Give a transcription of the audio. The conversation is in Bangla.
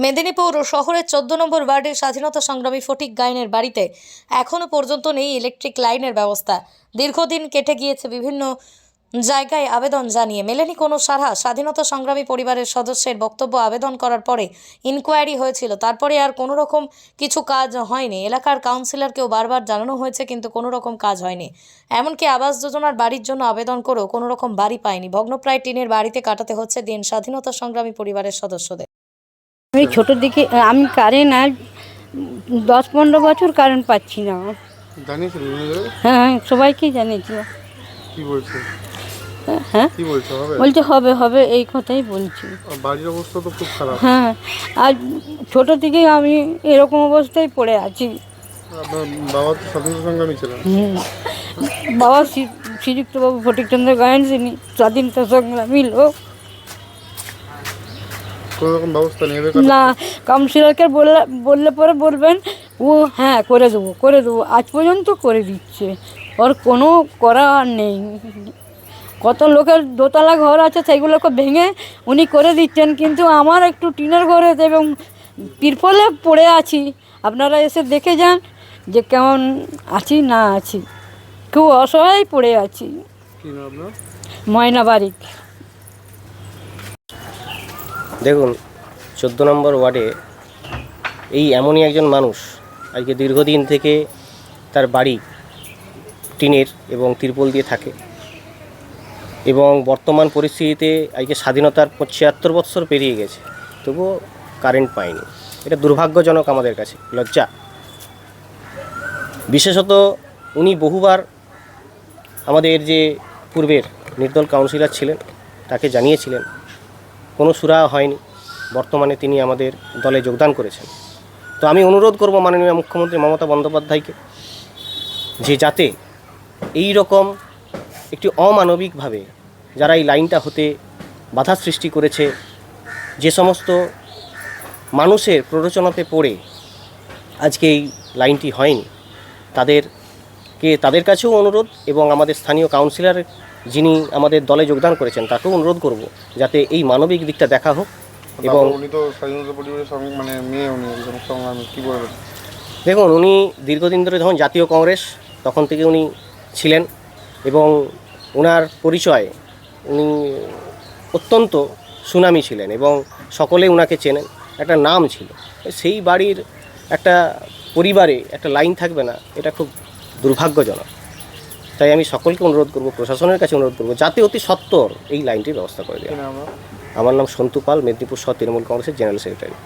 মেদিনীপুর শহরের চোদ্দ নম্বর ওয়ার্ডের স্বাধীনতা সংগ্রামী ফটিক গাইনের বাড়িতে এখনও পর্যন্ত নেই ইলেকট্রিক লাইনের ব্যবস্থা। দীর্ঘদিন কেটে গিয়েছে বিভিন্ন জায়গায় আবেদন জানিয়ে। মেলেনি কোনো সারা স্বাধীনতা সংগ্রামী পরিবারের সদস্যের বক্তব্য আবেদন করার পরে ইনকোয়ারি হয়েছিল। তারপরে আর কোনো রকম কিছু কাজ হয়নি। এলাকার কাউন্সিলরকেও বারবার জানানো হয়েছে, কিন্তু কোনো রকম কাজ হয়নি। এমনকি আবাস যোজনার বাড়ির জন্য আবেদন করেও কোনো রকম বাড়ি পায়নি। ভগ্নপ্রায় টিনের বাড়িতে কাটাতে হচ্ছে দিন স্বাধীনতা সংগ্রামী পরিবারের সদস্যদের। আমি ছোটোর দিকে আমি কারেন্ট আর দশ পনেরো বছর কারেন্ট পাচ্ছি না। হ্যাঁ সবাইকেই জানিয়েছি কি বলছে? হ্যাঁ? বলছে হবে? হবে এই কথাই বলছি। বাড়ির অবস্থা তো খুব খারাপ। হ্যাঁ আর ছোটো থেকে আমি এরকম অবস্থায় পড়ে আছি। বাবা তো স্বাধীনতা সংগ্রামী ছিলেন। বাবা শ্রী- শ্রীযুক্তবাবু ফটিকচন্দ্র গায়েন তিনি স্বাধীনতা সংগ্রামী লোক। কোনো রকম ব্যবস্থা নেবে না কাউন্সিলরকে বললে বললে পরে বলবেন ও হ্যাঁ করে দেবো করে দেবো আজ পর্যন্ত করে দিচ্ছে। ওর কোনো করা নেই। কত লোকের দোতলা ঘর আছে সেগুলোকে ভেঙে উনি করে দিচ্ছেন কিন্তু আমার একটু টিনের ঘরে এবং তিরপলে পড়ে আছি। আপনারা এসে দেখে যান যে কেমন আছি না আছি। খুব অসহায় পড়ে আছি। ময়না বাড়ি দেখুন, চোদ্দ নম্বর ওয়ার্ডে এই এমনই একজন মানুষ, আজকে দীর্ঘদিন থেকে তার বাড়ি টিনের এবং তিরপল দিয়ে থাকে এবং বর্তমান পরিস্থিতিতে আজকে স্বাধীনতার ছিয়াত্তর বৎসর পেরিয়ে গেছে, তবুও কারেন্ট পায়নি। এটা দুর্ভাগ্যজনক আমাদের কাছে, লজ্জা। বিশেষত উনি বহুবার আমাদের যে পূর্বের নির্দল কাউন্সিলর ছিলেন, তাকে জানিয়েছিলেন কোনো সুরা হয়নি। বর্তমানে তিনি আমাদের দলে যোগদান করেছেন। তো আমি অনুরোধ করব মাননীয় মুখ্যমন্ত্রী মমতা বন্দ্যোপাধ্যায়কে যে যাতে এই রকম একটি অমানবিকভাবে যারা এই লাইনটা হতে বাধা সৃষ্টি করেছে, যে সমস্ত মানুষের প্ররোচনাতে পড়ে আজকে এই লাইনটি হয়নি তাদেরকে তাদের কাছেও অনুরোধ এবং আমাদের স্থানীয় কাউন্সিলর যিনি আমাদের দলে যোগদান করেছেন তাকেও অনুরোধ করব যাতে এই মানবিক দিকটা দেখা হোক এবং এবং উনি তো স্বাধীনতা পরিবারের সঙ্গে মানে মেয়ে উনি একজন বলবেন দেখুন উনি দীর্ঘদিন ধরে যখন জাতীয় কংগ্রেস তখন থেকে উনি ছিলেন এবং ওনার পরিচয় উনি অত্যন্ত সুনামি ছিলেন এবং সকলে ওনাকে চেনেন। একটা নাম ছিল। সেই বাড়ির একটা পরিবারে একটা লাইন থাকবে না এটা খুব দুর্ভাগ্যজনক। তাই আমি সকলকে অনুরোধ করব প্রশাসনের কাছে অনুরোধ করব যাতে অতি সত্বর এই লাইনটির ব্যবস্থা করে দেয় দেওয়া আমার নাম সন্তু পাল মেদিনীপুর সহ তৃণমূল কংগ্রেসের জেনারেল সেক্রেটারি।